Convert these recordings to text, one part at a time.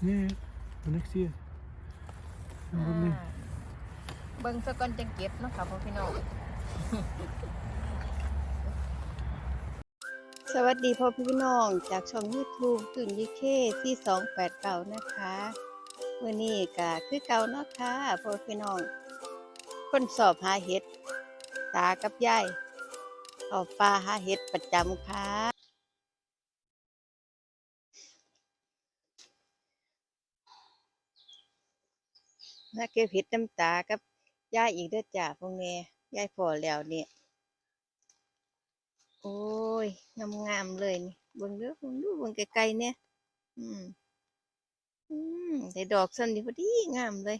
Yeah, the next year. อ่า And then เบิ่งซะก่อนจังเก็บเนาะค่ะพ่อพี่น้องสวัสดีพ่อพี่น้องจากช่อง YouTube ตุนยิเคที่289นะคะวันนี้ก็คือเก่าเนาะค่ะพ่อพี่น้อง คนสอบหาเห็ด ตากับยายเอาปลาหาเห็ดประจำค่ะ มาเก็บเห็ดน้ำตากับยายอีกเด้อจ้าพ่อแม่ยายพอแล้วเนี่ยโอ้ยงามงามเลยนี่เบิ่งเด้อเบิ่งดูเบิ่งไกลๆเนี่ยอืมอืมได้ดอกส้นนี่พอดีงามเลย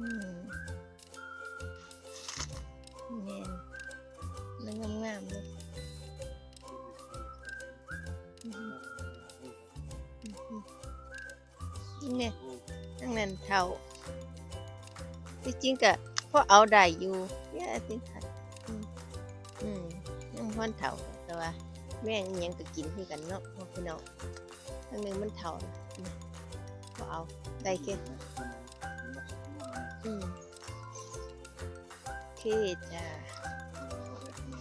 อืมแม่นแล้วงามๆเลยเนี่ยตั้งนั้นเท่าที่จริงก็พอเอาได้อยู่เนี่ยสิค่ะอืมยังพอนเท่าแต่ว่าแม่งยังก็กินคือกันเนาะพวกพี่น้องทั้งนึงมันเท่าพอเอาได้แค่ เคจ้าเ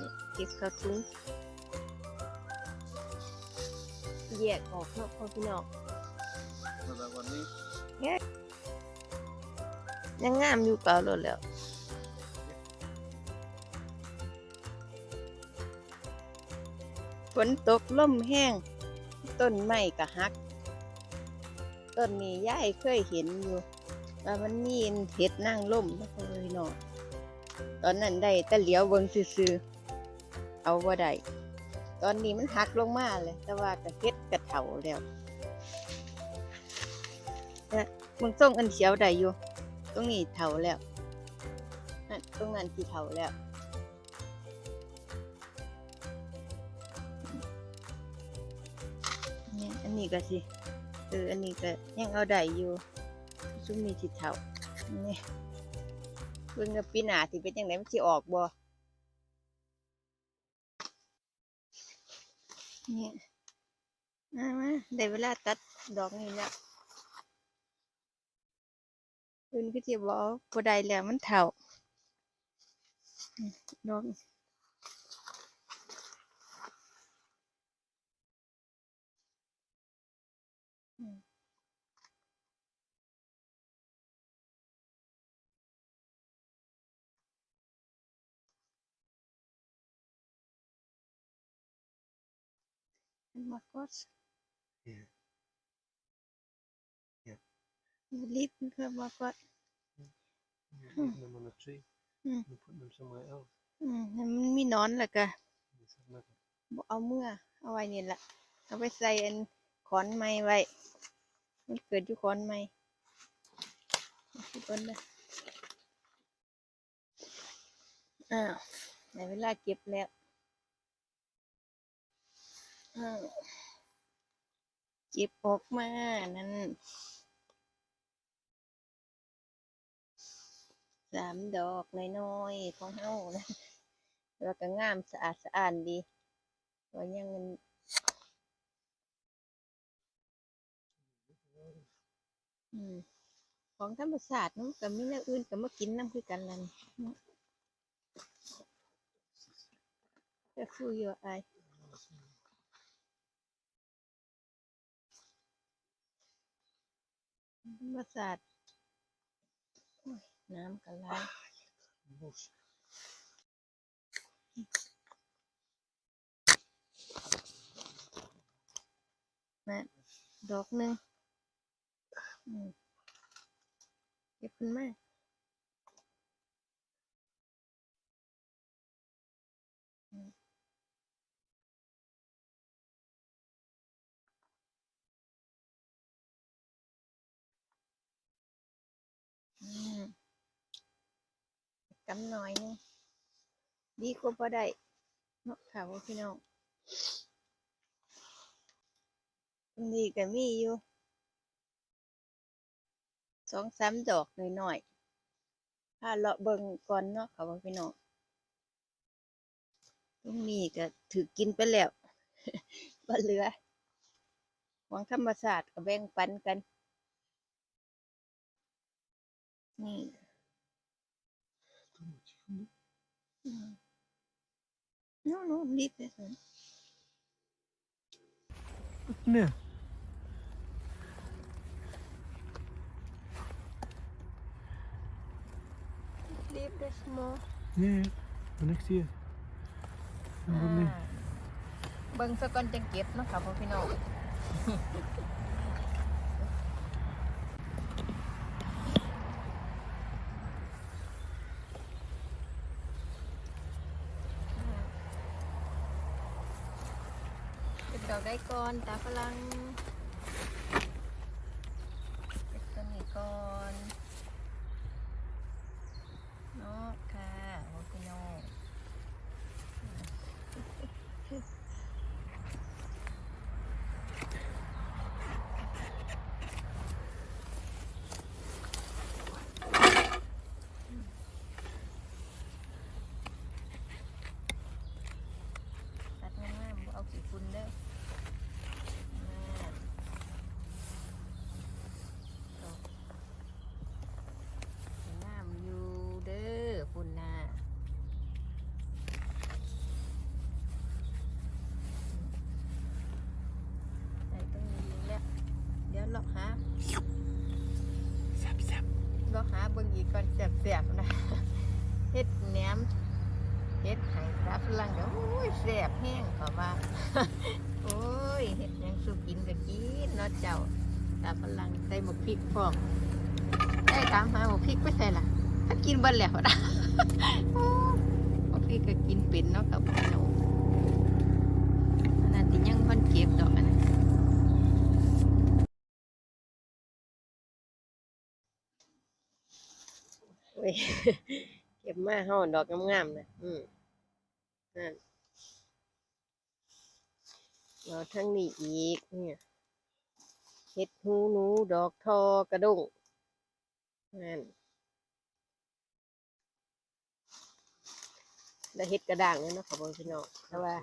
นี่ยเก็บเข้าถุงแยกออกเนาะพ่อพี่น้อง another one leaf. ยังงามอยู่เปล่าโลดแล้ว ฝนตกล่มแห้ง ต้นไม้ก็หัก ต้นนี้ยายเคยเห็นอยู่ว่ามันมีเห็ดนั่งล่มนะพ่อพี่น้องตอนนั้นได้แต่เหลียวเบิงซื่อๆเอาว่าได้ตอนนี้มันหักลงมาเลย แต่ว่าก็เฮ็ดกระเถาแล้วนะมึงส่งอันเขียวได้อยู่ตรงนี้เถาแล้วนั่นตรงนั้นที่เถาแล้ว นี่ยอันนี้ก็สิเอออันนี้ก็ยังเอาได้อยู่ซุ้มนี้สิเท่าเนี่ยเบิ่งปีหน้าสิเป็นจังไดมันสิออกบ่เนี่ยมามาได้เวลาตัดดอกนี้แล้วอื่นก็สิบ่เอาบ่ได้แล้วมันเฒ่าดอก นี้มันมากด Yeah. Yeah. รีบเพิ่มมากด You leave them on a tree Mm. and put them somewhere else. อืมให้มันมีหนอนแล้วก็ Yes, I've never. บ่เอาเมื่อ เอาไว้นี่ละเอาไปใส่อัน ขอนไม้ไว้ มันเกิดอยู่ขอนไม้คิดก่อนนะอ้าวในเวลาเก็บแล้วอ้าวเก็บออกมานั่นสามดอกน้อยๆของเฮานะแล้วก็งามสะอาดสะอ้านดีว่ายังมัน อืม ของธรรมชาติเนาะก็มีแนวอื่นก็มากินน้ำคือกันนั่นแต่ฟูอยู่ไอ ธรรมชาติโอ้ยน้ำกันไหลนะดอกหนึ่ง เก็บคุณนมากำหน่อยนึงดีกว่าพอได้เนาะค่ะพี่น้องดีกับมีอยู่ สองสามดอกหน่อยๆถ้าเลาะเบิ่งก่อนเนาะค่ะว่าพี่น้องตรงนี้ก็ถือกินไปแล้วบ่เหลือของธรรมศาสตร์ก็แบ่งปันกัน นี่ No, no, leave this one. Ne. Leave the small. Ne. The next year. อ่า Number ne. เบิ่งซะก่อนจังเก็บเนาะค่ะพ่อพี่น้อง เก็บดอกได้ก่อนตาฝรั่งเก็บต้นนี้ก่อนเนาะค่ะพ่อพี่น้อง ตัดงามๆบ่เอาขี้ฝุ่นเด้อนั่นดอกงามอยู่เด้อฝุ่นน่ะใส่ตรงนี้แล้ว เดี๋ยวเลาะหา Zap, zap. เลาะหาเบิ่งอีกก่อนแสบๆนะ เฮ็ดแหนม เฮ็ดไห้รับพลังเดี๋ยวโอ้ยแซ่ บแห้งเขาว่า โอ้ยเฮ็ดยังสุกินก็กินเนาะเจ้าตาพลังใส่หมกพริกพร้อมได้ถามหาหมกพริกไปใส่ล่ะถ้ากินเบ่แล้วนะโอ้ยหมกพริกก็กินเป็นเนาะกับน้องนนั้นที่ยังเพิ่นเก็บดอกอันนั้นโอ้ยเก็บมาห่อดอกงามๆนะอืมนั่น เราทั้งนี้อีกเนี่ยเห็ดหูหนูดอกทอกระด้งนั่นแล้วเห็ดกระด่างเนี่ยเนาะขอบคุณพี่น้องแต่ว่า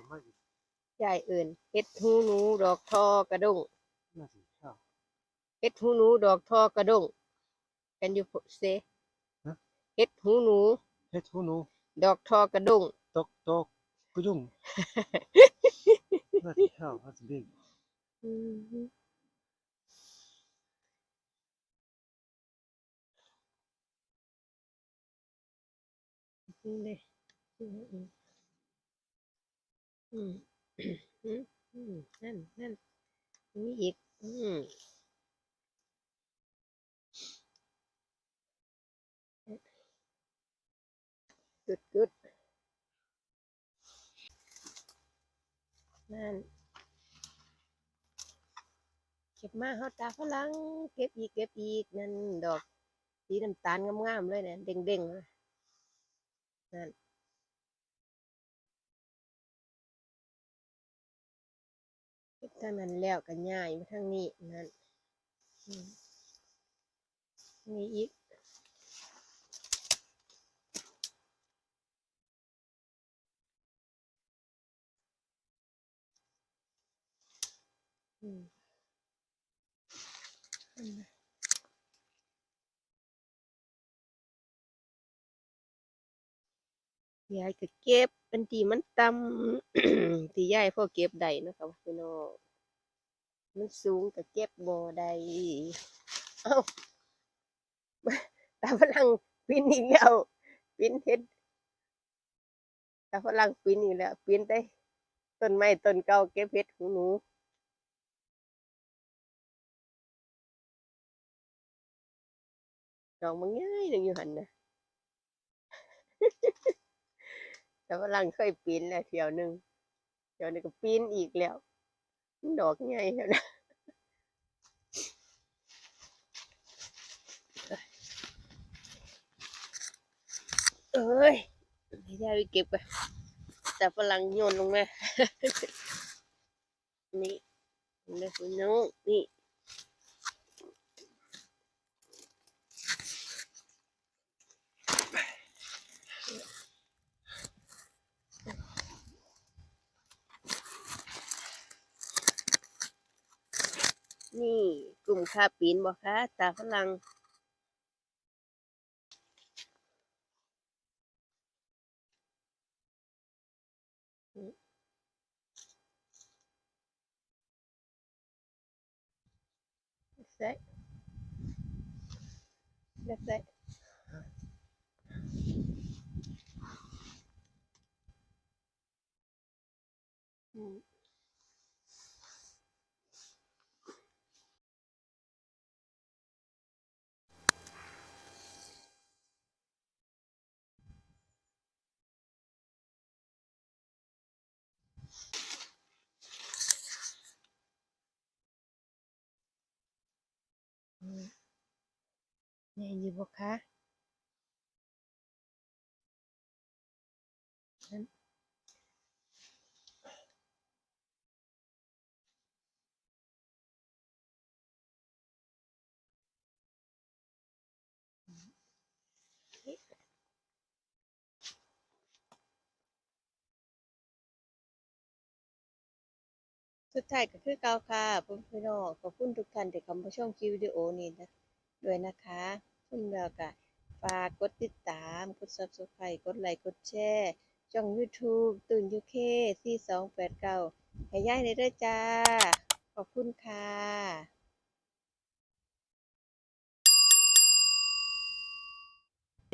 ยายเอื่นเห็ดหูหนูดอกทอกระด้ง Nothing. Oh. เห็ดหูหนูดอกทอกระด้ง can you say ฮะเห็ดหูหนู Het hono. ดอกทอกระด้ง Tok, tok. Kudung. Bloody hell, that's big. อืมนี่เลยอืมอืมอืมอืมอืมนั่นนั่นนี่อีก อืมกุดกุด นั่นเก็บมาเฮาตาฝรั่งเก็บอีกเก็บอีกนั่นดอกสีน้ำตาลงามๆเลยเนะเด้งๆเลยนั่นเก็บทางนั้นแล้วก็ย่ายมาทางนี้นั่นนี่อีก อืมยายก็เก็บเป็นทีมันต่ำที่ยายพ่อเก็บได้นะครับพี่น้องมันสูงก็เก็บบ่ได้เอ้าตาฝรั่งปีนอีกแล้วปีนเฮ็ดตาฝรั่งปีนอีกแล้วปีนได้ต้นไม้ต้นเก่าเก็บเฮ็ดหูหนู ดอกมันง่ายหนึ่งอยู่หันนะแต่ว่าลังเคยปีนแล้วเที่ยวหนึ่งเที่ยวนี้ก็ปีนอีกแล้วดอกใหญ่แล้วนะเอ้ยให้ยายไปเก็บไปแต่ฝรั่งโยนลงมา นี่นี่คุณน้องนี่นี่กลุ่ม ค่าปีนบอกคะตาฝรั่งอืมใส่เล็กใส่อืม นี่อยู่บ่คะนั่นสุดท้ายก็คือเก่าค่ะเพื่อนพี่น้องขอบคุณทุกท่านที่เข้ามาชมคลิปวิดีโอนี้นะด้วยนะคะ คุณแล้วก็ฝากกดติดตาม กด Subscribe กดไลค์ กดแชร์ ช่อง YouTube ตื่น UK 4289ให้ยายได้เด้อจ้า ขอบคุณค่ะ